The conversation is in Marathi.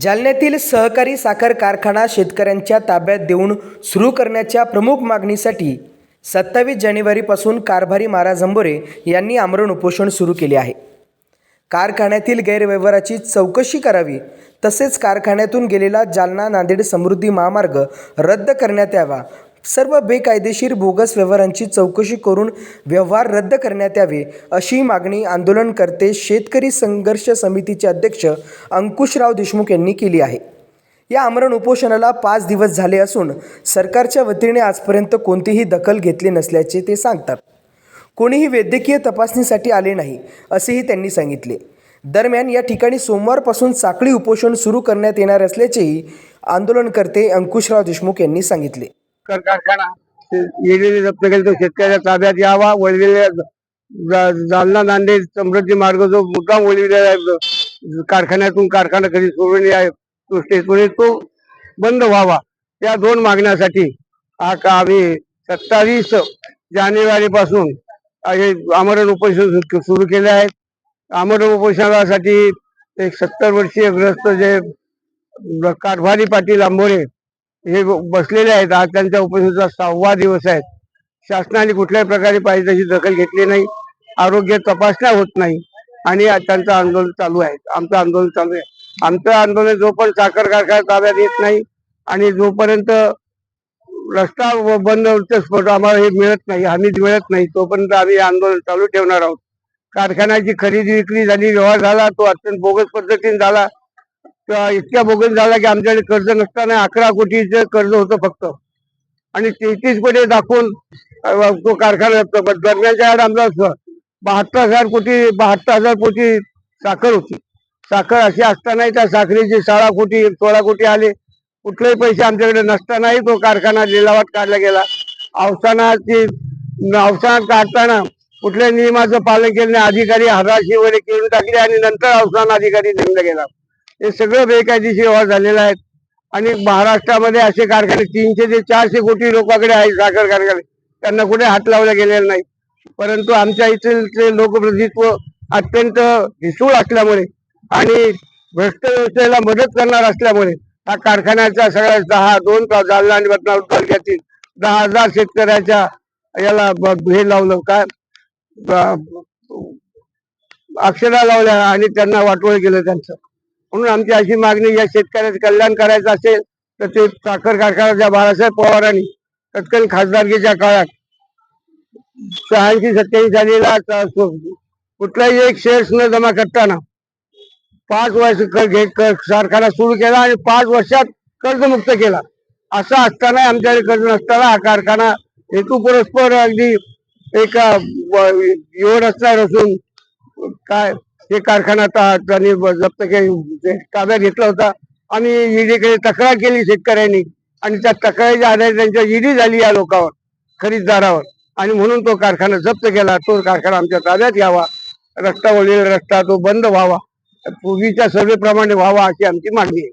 जालन्यातील सहकारी साखर कारखाना शेतकऱ्यांच्या ताब्यात देऊन सुरू करण्याच्या प्रमुख मागणीसाठी सत्तावीस जानेवारीपासून कारभारी महाराज अंबोरे यांनी आमरण उपोषण सुरू केले आहे. कारखान्यातील गैरव्यवहाराची चौकशी करावी तसेच कारखान्यातून गेलेला जालना नांदेड समृद्धी महामार्ग रद्द करण्यात यावा सर्व बेकायदेशीर बोगस व्यवहारांची चौकशी करून व्यवहार रद्द करण्यात यावे अशी मागणी आंदोलनकर्ते शेतकरी संघर्ष समितीचे अध्यक्ष अंकुशराव देशमुख यांनी केली आहे. या आमरण उपोषणाला पाच दिवस झाले असून सरकारच्या वतीने आजपर्यंत कोणतीही दखल घेतली नसल्याचे ते सांगतात. कोणीही वैद्यकीय तपासणीसाठी आले नाही असेही त्यांनी सांगितले. दरम्यान या ठिकाणी सोमवारपासून साखळी उपोषण सुरू करण्यात येणार असल्याचेही आंदोलनकर्ते अंकुशराव देशमुख यांनी सांगितले. कर कारखाना. येलेले जप्त केले तो शेतकऱ्याच्या ताब्यात यावा वळलेल्या जा- जालना नांदेड समृद्धी मार्ग जो मुद्दाम वळलेला आहे कारखान्यातून कारखाना कधी सोडून आहे तो स्टेशनवर तो बंद व्हावा. त्या दोन मागण्यासाठी हा का आम्ही सत्तावीस जानेवारी पासून हे आमरण उपोषण सु- सुरू केले आहेत आमरण उपोषणासाठी एक सत्तर वर्षीय ग्रस्त जे कारभारी पाटील आंबोरे हे बसलेले आहेत. आज त्यांच्या उपस्थितीचा सहावा दिवस आहे. शासनाने कुठल्याही प्रकारे पाहिजे तशी दखल घेतली नाही. आरोग्य तपासण्या होत नाही. आणि आज त्यांचं आंदोलन चालू आहे. आमचं आंदोलन चालू आहे. आमचं आंदोलन जोपर्यंत साखर कारखाना ताब्यात येत नाही आणि जोपर्यंत रस्ता व- बंद आम्हाला हे मिळत नाही हमी मिळत नाही तोपर्यंत आम्ही आंदोलन चालू ठेवणार आहोत. कारखान्याची खरेदी विक्री झाली व्यवहार झाला तो अत्यंत बोगस पद्धतीने झाला. इतक्या बोगस झाला की आमच्याकडे कर्ज नसताना अकरा कोटीचं कर्ज होतं फक्त. आणि तेहतीस कोटी दाखवून तो कारखाना पण दरम्यानच्या आड आमचा बहात्तर हजार कोटी बहात्तर हजार कोटी साखर होती. साखर अशी असतानाही त्या साखरेची सोळा कोटी सोळा कोटी आले. कुठलेही पैसे आमच्याकडे नसतानाही तो कारखाना लिलावात काढला गेला. अवसानाची अवसानात काढताना कुठल्या नियमाचं पालन केलं नाही. अधिकारी हराशी वगैरे केळून टाकले आणि नंतर अवसान अधिकारी नेमला गेला. हे सगळं बेकायदेशीर व्यवहार झालेला आहे. आणि महाराष्ट्रामध्ये असे कारखाने तीनशे ते चारशे कोटी लोकांकडे आहेत साखर कारखाने. त्यांना कुठे हात लावला गेलेला नाही. परंतु आमच्या इथले लोकप्रतिनिधित्व अत्यंत हिसूळ असल्यामुळे आणि भ्रष्ट व्यवस्थेला मदत करणार असल्यामुळे हा कारखान्याचा सगळ्या दहा दोन जालना आणि रत्नागिरी तालुक्यातील दहा हजार शेतकऱ्याच्या याला हे लावलं. काय? अक्षरा लावल्या आणि त्यांना वाटोळ केलं त्यांचं. म्हणून आमची अशी मागणी या शेतकऱ्याचं कल्याण करायचं असेल तर ते साखर कारखान्याच्या बाळासाहेब पवारांनी तत्कालीन खासदारकीच्या काळात शहाऐंशी सत्याऐंशी सालीला कुठलाही एक शेअर्स न जमा करताना पाच वर्ष क- घे- कारखाना सुरू केला आणि पाच वर्षात कर्जमुक्त केला. असं असताना आमच्याकडे कर्ज नसताना हा कारखाना हेतू परस्पर अगदी एक एवढ असणार असून काय हे कारखाना त्यांनी जप्त केले ताब्यात घेतला होता. आम्ही ईडीकडे तक्रार केली शेतकऱ्यांनी. आणि त्या तक्रारीच्या आधारे त्यांच्या ईडी झाली या लोकांवर खरीददारावर. आणि म्हणून तो कारखाना जप्त केला. तो कारखाना आमच्या ताब्यात घ्यावा. रस्ता वळलेला रस्ता तो बंद व्हावा. पूर्वीच्या सर्वेप्रमाणे व्हावा अशी आमची मागणी आहे.